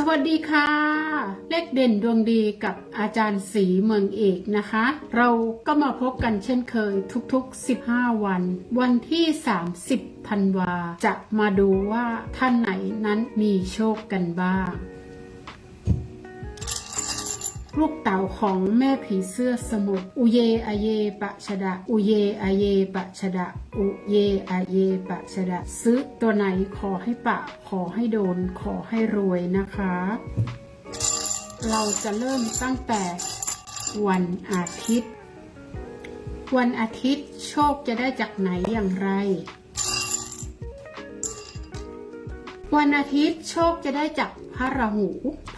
สวัสดีค่ะ เลขเด่นดวงดีกับอาจารย์สีเมืองเอกนะคะ เราก็มาพบกันเช่นเคยทุกๆ 15 วัน วันที่ 30ธันวาจะมาดูว่าท่านไหนนั้นมีโชคกันบ้าง ลูกเต่าของแม่ผีเสื้อสมุทรอุเยอเยปะชดะ อุเยอเยปะชดะ อุเยอเยปะชดะ ซื้อตัวไหนขอให้ปะ ขอให้โดน ขอให้รวยนะคะ เราจะเริ่มตั้งแต่วันอาทิตย์ วันอาทิตย์โชคจะได้จากไหนอย่างไร วันอาทิตย์โชคจะได้จาก พระราหู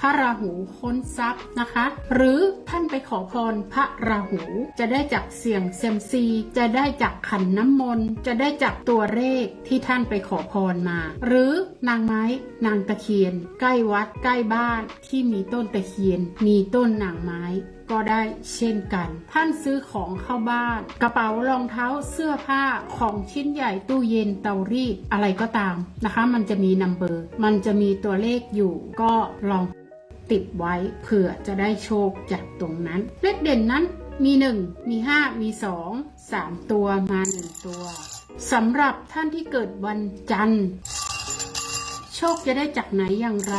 พระราหูค้นทรัพย์นะคะ หรือท่านไปขอพรพระราหู จะได้จากเสียงเซมซี จะได้จากขันน้ำมนต์ จะได้จากตัวเลขที่ท่านไปขอพรมา หรือนางไม้ นางตะเคียน ใกล้วัด ใกล้บ้าน ที่มีต้นตะเคียน มีต้นนางไม้ ก็ได้เช่นกัน ท่านซื้อของเข้าบ้าน กระเป๋ารองเท้าเสื้อผ้าของชิ้นใหญ่ตู้เย็นเตารีดอะไรก็ตามนะคะ มันจะมีนัมเบอร์มันจะมีตัวเลขอยู่ก็ลองติดไว้เผื่อจะได้โชคจากตรงนั้น เลขเด่นนั้นมี 1 มี 5 มี 2 3 ตัวมา 1 ตัวสำหรับท่านที่เกิดวันจันทร์ โชคจะได้จากไหนอย่างไร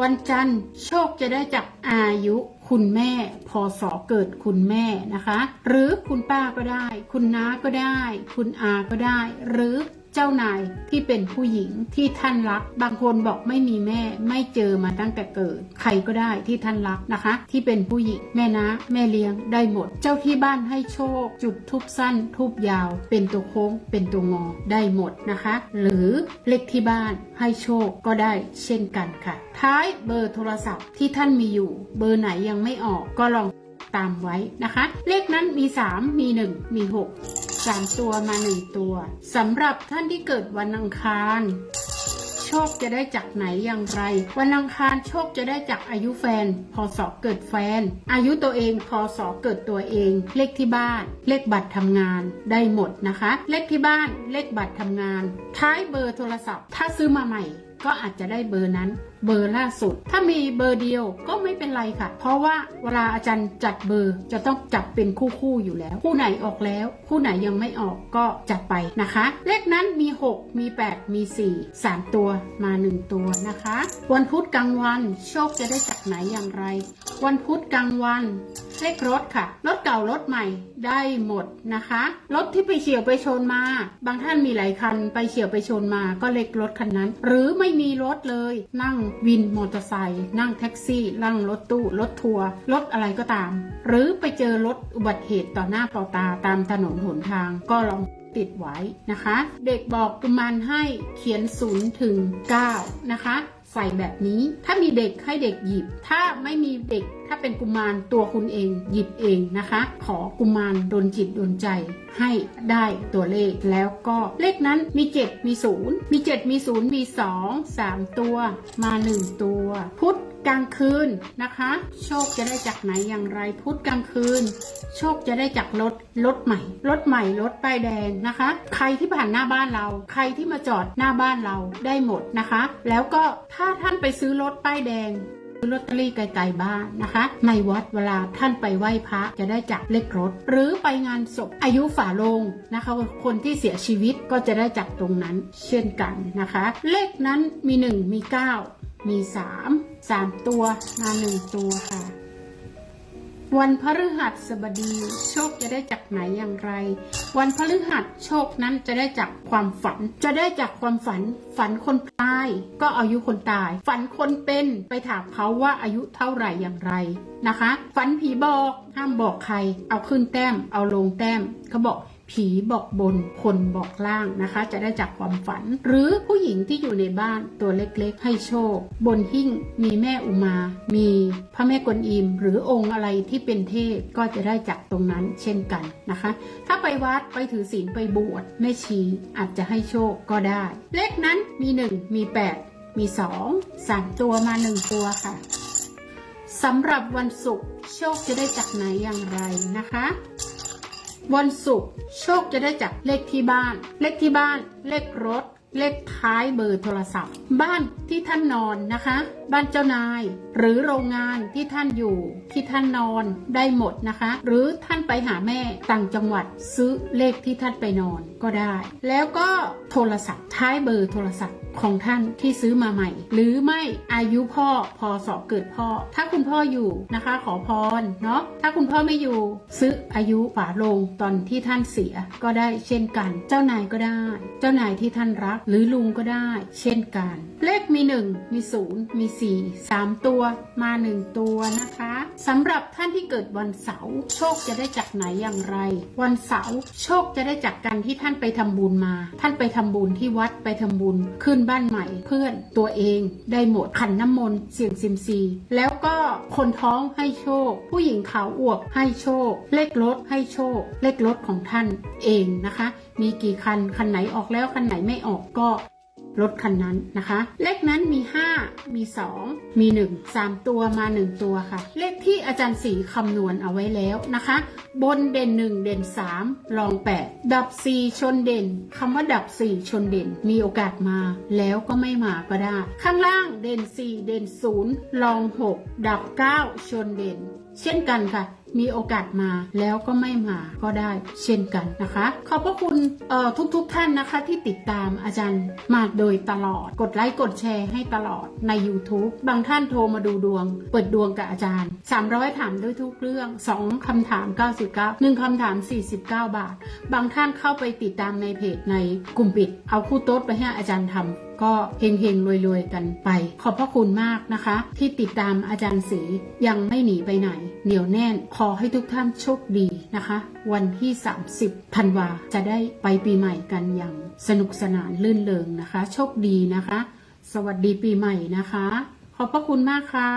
วันจันทร์โชคจะได้จากอายุคุณแม่พอสอเกิดคุณแม่นะคะ หรือคุณป้าก็ได้ คุณน้าก็ได้ คุณอาก็ได้ หรือ เจ้านายที่เป็นผู้หญิงที่ท่านรัก บางคนบอกไม่มีแม่ไม่เจอมาตั้งแต่เกิด ใครก็ได้ที่ท่านรักนะคะ ที่เป็นผู้หญิงแม่นะ แม่เลี้ยงได้หมด เจ้าที่บ้านให้โชค จุดทุบสั้น ทุบยาว เป็นตัวโค้ง เป็นตัวงอได้หมดนะคะ หรือเลขที่บ้านให้โชคก็ได้เช่นกันค่ะ ท้ายเบอร์โทรศัพท์ที่ท่านมีอยู่ เบอร์ไหนยังไม่ออกก็ลองตามไว้นะคะ เลขนั้นมี 3 มี 1 มี 6 3 ตัวมา 1 ตัวสำหรับท่านที่เกิดวันอังคาร โชคจะได้จากไหนอย่างไร วันอังคารโชคจะได้จากอายุแฟน พศเกิดแฟน อายุตัวเอง พศเกิดตัวเอง เลขที่บ้าน เลขบัตรทำงานได้หมดนะคะ เลขที่บ้านเลขบัตรทำงาน ท้ายเบอร์โทรศัพท์ ถ้าซื้อมาใหม่ ก็อาจจะได้เบอร์นั้น เบอร์ล่าสุด ถ้ามีเบอร์เดียวก็ไม่เป็นไรค่ะ เพราะว่าเวลาอาจารย์จัดเบอร์จะต้องจับเป็นคู่คู่ๆอยู่แล้ว คู่ไหนออกแล้ว คู่ไหนยังไม่ออกก็จัดไปนะคะ เลขนั้นมี 6 มี 8 มี 4 3 ตัวมา 1 ตัวนะคะ วันพุธกลางวันโชคจะได้จากไหนอย่างไร วันพุธกลางวันเลขรถค่ะ รถเก่ารถใหม่ได้หมดนะคะ รถที่ไปเฉียวไปชนมา บางท่านมีหลายคันไปเฉียวไปชนมาก็เลขรถคันนั้น หรือไม่มีรถเลย นั่งวินมอเตอร์ไซค์นั่งแท็กซี่ นั่งรถตู้รถทัวร์รถอะไรก็ตาม หรือไปเจอรถอุบัติเหตุต่อหน้าต่อตาตามถนนหนทางก็ลองติดไว้นะคะ เด็กบอกกุมารให้เขียน0ถึง9นะคะ ใส่แบบนี้ ถ้ามีเด็กให้เด็กหยิบ ถ้าไม่มีเด็กถ้าเป็นกุมารตัวคุณเองหยิบเองนะคะ ขอกุมารดนจิตดนใจให้ได้ตัวเลขแล้วก็เลขนั้นมี 7 มี 0 มี 7 มี 0 มี 2 3 ตัวมา 1 ตัว พุธ กลางคืนนะคะ โชคจะได้จากไหนอย่างไรพุธกลางคืน โชคจะได้จากรถรถใหม่รถใหม่รถป้ายแดงนะคะ ใครที่ผ่านหน้าบ้านเรา ใครที่มาจอดหน้าบ้านเราได้หมดนะคะ แล้วก็ถ้าท่านไปซื้อรถป้ายแดงซื้อลอตเตอรี่ไกลๆบ้านนะคะ ในวัดเวลาท่านไปไหว้พระจะได้จากเลขรถ หรือไปงานศพอายุฝาลงนะคะ คนที่เสียชีวิตก็จะได้จากตรงนั้นเช่นกันนะคะ เลขนั้นมี 1 มี 9 มี 3 3ตัวมา1ตัวค่ะ วันพฤหัสบดีโชคจะได้จากไหนอย่างไร วันพฤหัสโชคนั้นจะได้จากความฝัน จะได้จากความฝัน ฝันคนตาย ก็อายุคนตาย ฝันคนเป็นไปถามเขาว่าอายุเท่าไหร่อย่างไรนะคะ ฝันผีบอกห้ามบอกใคร เอาขึ้นแต้ม เอาลงแต้มเขาบอก ผีบอกบนคนบอกล่างนะคะ จะได้จากความฝัน หรือผู้หญิงที่อยู่ในบ้านตัวเล็กๆ ให้โชค บนหิ้งมีแม่อุมา มีพระแม่กวนอิม หรือองค์อะไรที่เป็นเทพก็จะได้จากตรงนั้นเช่นกันนะคะ ถ้าไปวัดไปถือศีลไปบวชแม่ชีอาจจะให้โชคก็ได้ เลขนั้นมี 1 มี 8 มี 2 3 ตัวมา 1 ตัวค่ะสำหรับวันศุกร์โชคจะได้จากไหนอย่างไรนะคะ วันศุกร์โชคจะได้จากเลขที่บ้าน เลขที่บ้าน เลขรถ เลขท้ายเบอร์โทรศัพท์ บ้านที่ท่านนอนนะคะ บ้านเจ้านาย หรือโรงงานที่ท่านอยู่ที่ท่านนอนได้หมดนะคะ หรือท่านไปหาแม่ต่างจังหวัดซื้อเลขที่ท่านไปนอนก็ได้ แล้วก็โทรศัพท์ท้ายเบอร์โทรศัพท์ของท่านที่ซื้อมาใหม่ หรือไม่อายุพ่อพอสอเกิดพ่อ ถ้าคุณพ่ออยู่นะคะ ขอพรเนาะถ้าคุณพ่อไม่อยู่ซื้ออายุฝาโลงตอนที่ท่านเสียก็ได้เช่นกัน เจ้านายก็ได้ เจ้านายที่ท่านรัก หรือลุงก็ได้ เช่นกัน เลขมี 1 มี 0 มี4 3ตัวมา1ตัวนะคะสำหรับท่านที่เกิดวันเสาร์โชคจะได้จากไหนอย่างไร วันเสาร์โชคจะได้จากการที่ท่านไปทำบุญมา ท่านไปทำบุญที่วัดไปทำบุญขึ้นบ้านใหม่ เพื่อนตัวเองได้หมดขันน้ำมนต์เสี่ยงซิมซี แล้วก็คนท้องให้โชค ผู้หญิงขาวอวบให้โชค เลขรถให้โชค เลขรถของท่านเองนะคะ มีกี่คันคันไหนออกแล้วคันไหนไม่ออกก็ รถคันนั้นนะคะ เลขนั้นมี 5 มี 2 มี 1 3 ตัวมา 1 ตัวค่ะ เลขที่อาจารย์สีคำนวณเอาไว้แล้วนะคะ บนเด่น 1 เด่น 3 รอง 8 ดับ 4 ชนเด่นคำว่าดับ 4 ชนเด่น มีโอกาสมาแล้วก็ไม่มาก็ได้ ข้างล่างเด่น 4 เด่น 0 รอง 6 ดับ 9 ชนเด่น เช่นกันค่ะ มีโอกาสมาแล้วก็ไม่มาก็ได้เช่นกันนะคะ ขอบพระคุณเอ่อทุกๆทท่านนะคะที่ติดตามอาจารย์มาโดยตลอด กดไลค์กดแชร์ให้ตลอดใน YouTube บางท่านโทรมาดูดวง เปิดดวงกับอาจารย์ 300 ถามด้วยทุกเรื่อง 2คำถาม 99 1คำถาม 49 บาท บางท่านเข้าไปติดตามในเพจในกลุ่มปิด เอาคู่โต๊ดไปให้อาจารย์ทำ ก็เฮงๆรวยๆกันไป ขอบพระคุณมากนะคะ ที่ติดตามอาจารย์สียังไม่หนีไปไหน เหนียวแน่น ขอให้ทุกท่านโชคดีนะคะ วันที่ 30ธันวาจะได้ไปปีใหม่กันอย่างสนุกสนานลื่นเริงนะคะ โชคดีนะคะ สวัสดีปีใหม่นะคะ ขอบพระคุณมากค่ะ